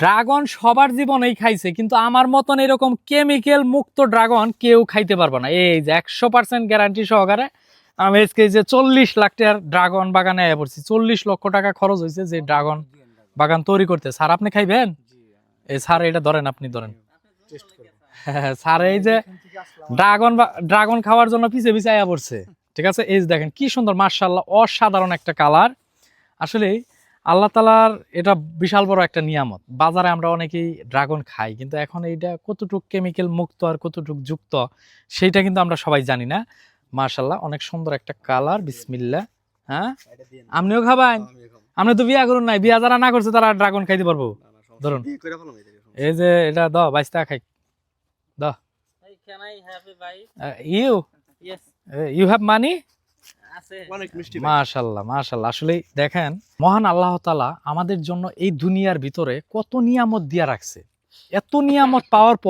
Dragon সবার জীবনেই খাইছে, কিন্তু আমার মতন এরকম কেমিক্যাল মুক্ত ড্রাগন কেউ খাইতে পারবে না। এই যে একশো পার্সেন্ট গ্যারান্টি সহকারে আমি আজকে যে চল্লিশ লাখ টাকার ড্রাগন বাগানে আয়া পড়ছি, চল্লিশ লক্ষ টাকা খরচ হয়েছে যে ড্রাগন বাগান তৈরি করতে। স্যার, আপনি খাইবেন? এই স্যার, এটা ধরেন, আপনি ধরেন। স্যার, এই যে ড্রাগন ড্রাগন খাওয়ার জন্য পিছে পিছে আয়া পড়ছে। ঠিক আছে? এই দেখেন, কি সুন্দর মার্শাল্লাহ অসাধারণ একটা কালার আসলে আল্লাহ তালার এটা বিশাল বড় একটা নিয়ামত। বাজারে আমরা অনেকেই ড্রাগন খাই কিন্তু এখন এইটা কতটুক কেমিক্যাল মুক্ত আর কতটুক যুক্ত সেইটা কিন্তু আমরা সবাই জানি না। মার্শাল্লাহ অনেক সুন্দর একটা কালার বিসমিল্লা হ্যাঁ? আপনিও খাবেন? আপনি তো বিয়া করুন নাই বিয়া যারা না করছে তারা ড্রাগন খাইতে পারব। ধরুন। এই যে এটা দ বাইশটা খাই। bite? You. You have money অনেক মিষ্টি মাশাল্লাহ মাশাল্লাহ। আসলে দেখেন মহান আল্লাহ তালা আমাদের জন্য এই দুনিয়ার ভিতরে কত নিয়ামত দিয়া রাখছে। এত নিয়ামত পাওয়ার পর